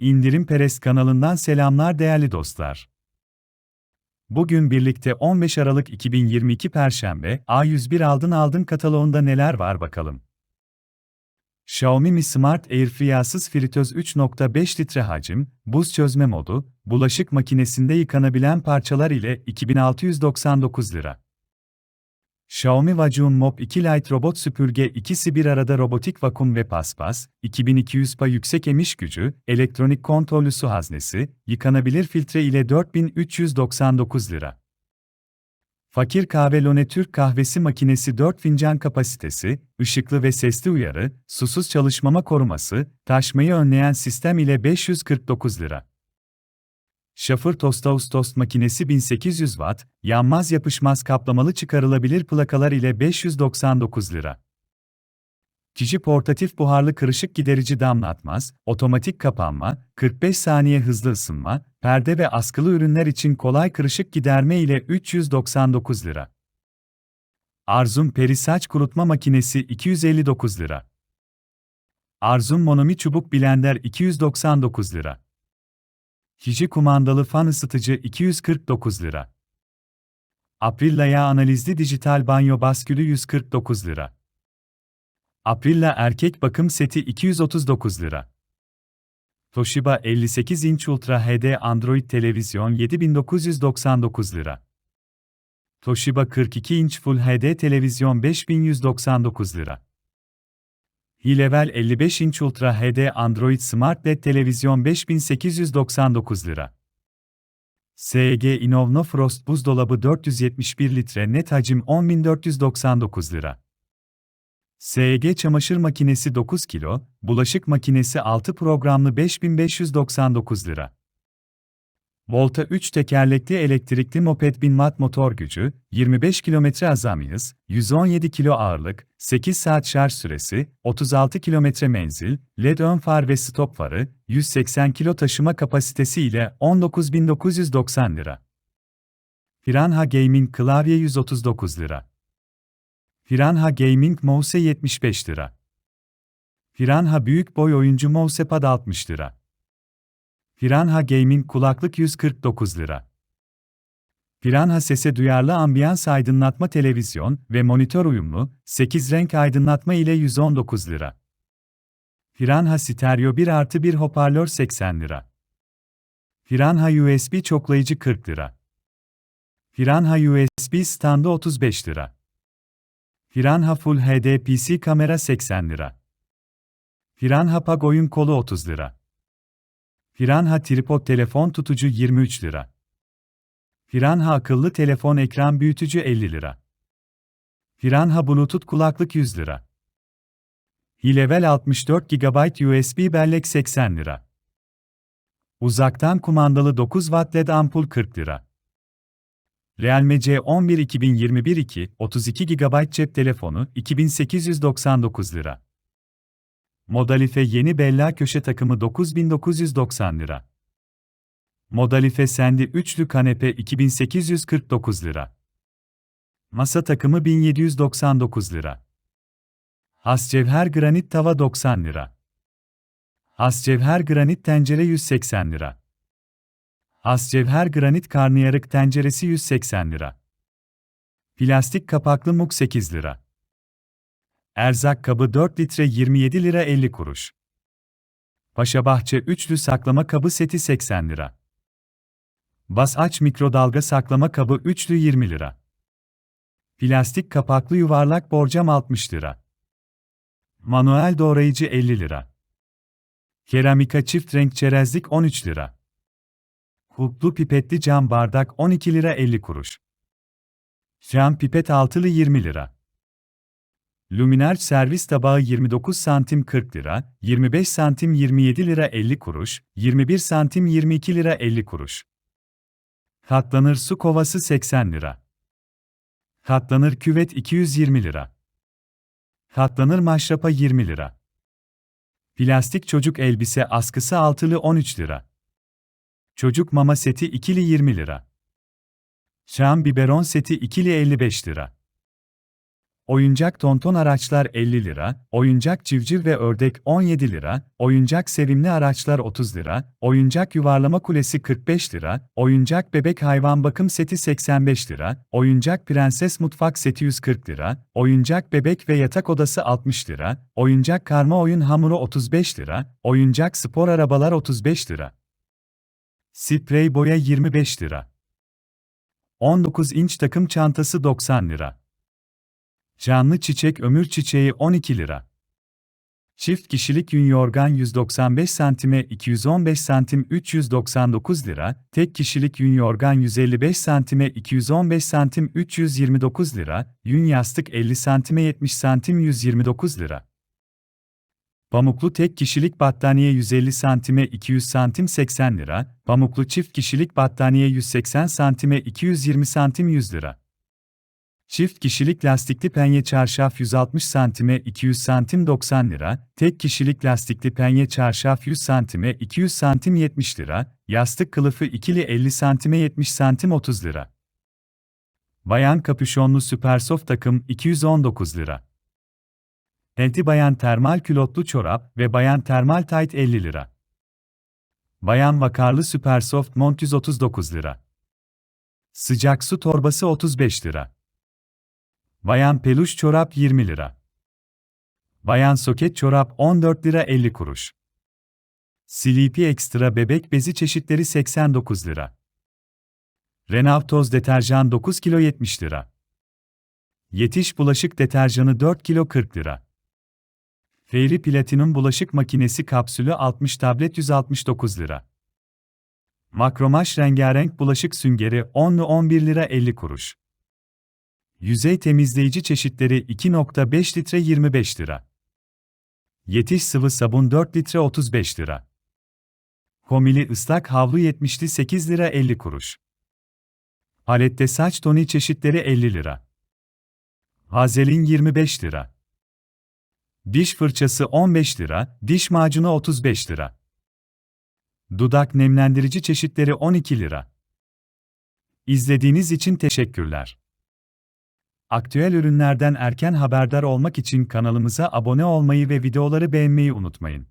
İndirim Perest kanalından selamlar değerli dostlar. Bugün birlikte 15 Aralık 2022 Perşembe A101 aldın aldın kataloğunda neler var bakalım. Xiaomi Mi Smart Air Friyasız fritöz 3.5 litre hacim, buz çözme modu, bulaşık makinesinde yıkanabilen parçalar ile 2699 lira. Xiaomi Vacuum Mop 2 Lite robot süpürge ikisi bir arada robotik vakum ve paspas, 2200 pa yüksek emiş gücü, elektronik kontrollü su haznesi, yıkanabilir filtre ile 4399 lira. Fakir Kahve Lone Türk kahvesi makinesi 4 fincan kapasitesi, ışıklı ve sesli uyarı, susuz çalışmama koruması, taşmayı önleyen sistem ile 549 lira. Şafır Tostaus tost makinesi 1800 Watt, yanmaz yapışmaz kaplamalı çıkarılabilir plakalar ile 599 lira. Kişi portatif buharlı kırışık giderici damlatmaz, otomatik kapanma, 45 saniye hızlı ısınma, perde ve askılı ürünler için kolay kırışık giderme ile 399 lira. Arzum peri saç kurutma makinesi 259 lira. Arzum monomi çubuk blender 299 lira. Hiji kumandalı fan ısıtıcı 249 lira. Aprilla yağ analizli dijital banyo baskülü 149 lira. Aprilla erkek bakım seti 239 lira. Toshiba 58 inç Ultra HD Android televizyon 7999 lira. Toshiba 42 inç Full HD televizyon 5199 lira. Hilevel 55 inç Ultra HD Android Smart LED televizyon 5899 lira. SG Innovno Frost buzdolabı 471 litre net hacim 10499 lira. SG çamaşır makinesi 9 kilo, bulaşık makinesi 6 programlı 5599 lira. Volta 3 tekerlekli elektrikli moped 1000 watt motor gücü, 25 km azami hız, 117 kilo ağırlık, 8 saat şarj süresi, 36 km menzil, LED ön far ve stop farı, 180 kilo taşıma kapasitesi ile 19.990 lira. Piranha Gaming klavye 139 lira. Piranha Gaming Mouse 75 lira. Piranha büyük boy oyuncu mousepad 60 lira. Piranha Gaming kulaklık 149 lira. Piranha sese duyarlı ambiyans aydınlatma televizyon ve monitör uyumlu, 8 renk aydınlatma ile 119 lira. Piranha stereo 1 artı 1 hoparlör 80 lira. Piranha USB çoklayıcı 40 lira. Piranha USB standı 35 lira. Piranha Full HD PC kamera 80 lira. Piranha Pag oyun kolu 30 lira. Piranha tripod telefon tutucu 23 lira. Piranha akıllı telefon ekran büyütücü 50 lira. Piranha Bluetooth kulaklık 100 lira. Hilevel 64 GB USB bellek 80 lira. Uzaktan kumandalı 9 Watt LED ampul 40 lira. Realme C11 2021 2 32 GB cep telefonu 2899 lira. Modalife yeni Bella köşe takımı 9990 lira. Modalife Sendi üçlü kanepe 2849 lira. Masa takımı 1799 lira. Has cevher granit tava 90 lira. Has cevher granit tencere 180 lira. Has cevher granit karnıyarık tenceresi 180 lira. Plastik kapaklı muk 8 lira. Erzak kabı 4 litre 27 lira 50 kuruş. Paşabahçe üçlü saklama kabı seti 80 lira. Bas aç mikrodalga saklama kabı üçlü 20 lira. Plastik kapaklı yuvarlak borcam 60 lira. Manuel doğrayıcı 50 lira. Keramika çift renk çerezlik 13 lira. Kulplu pipetli cam bardak 12 lira 50 kuruş. Cam pipet altılı 20 lira. Luminar servis tabağı 29 santim 40 lira, 25 santim 27 lira 50 kuruş, 21 santim 22 lira 50 kuruş. Katlanır su kovası 80 lira. Katlanır küvet 220 lira. Katlanır maşrapa 20 lira. Plastik çocuk elbise askısı altılı 13 lira. Çocuk mama seti ikili 20 lira. Şam biberon seti ikili 55 lira. Oyuncak tonton araçlar 50 lira, oyuncak civciv ve ördek 17 lira, oyuncak sevimli araçlar 30 lira, oyuncak yuvarlama kulesi 45 lira, oyuncak bebek hayvan bakım seti 85 lira, oyuncak prenses mutfak seti 140 lira, oyuncak bebek ve yatak odası 60 lira, oyuncak karma oyun hamuru 35 lira, oyuncak spor arabalar 35 lira. Sprey boya 25 lira. 19 inç takım çantası 90 lira. Canlı çiçek ömür çiçeği 12 lira. Çift kişilik yün yorgan 195 santime 215 santim 399 lira, tek kişilik yün yorgan 155 santime 215 santim 329 lira, yün yastık 50 santime 70 santim 129 lira. Pamuklu tek kişilik battaniye 150 santime 200 santim 80 lira, pamuklu çift kişilik battaniye 180 santime 220 santim 100 lira. Çift kişilik lastikli penye çarşaf 160 santime 200 santim 90 lira, tek kişilik lastikli penye çarşaf 100 santime 200 santim 70 lira, yastık kılıfı ikili 50 santime 70 santim 30 lira. Bayan kapüşonlu süpersoft takım 219 lira. Enti bayan termal külotlu çorap ve bayan termal tayt 50 lira. Bayan vakarlı süpersoft mont 139 lira. Sıcak su torbası 35 lira. Bayan peluş çorap 20 lira. Bayan soket çorap 14 lira 50 kuruş. Sleepy Extra bebek bezi çeşitleri 89 lira. Renault toz deterjan 9 kilo 70 lira. Yetiş bulaşık deterjanı 4 kilo 40 lira. Fairy Platinum bulaşık makinesi kapsülü 60 tablet 169 lira. Makromaş rengarenk bulaşık süngeri 10'lu 11 lira 50 kuruş. Yüzey temizleyici çeşitleri 2.5 litre 25 lira. Yetiş sıvı sabun 4 litre 35 lira. Komili ıslak havlu 70'li 8 lira 50 kuruş. Palette saç toni çeşitleri 50 lira. Hazelin 25 lira. Diş fırçası 15 lira, diş macunu 35 lira. Dudak nemlendirici çeşitleri 12 lira. İzlediğiniz için teşekkürler. Aktüel ürünlerden erken haberdar olmak için kanalımıza abone olmayı ve videoları beğenmeyi unutmayın.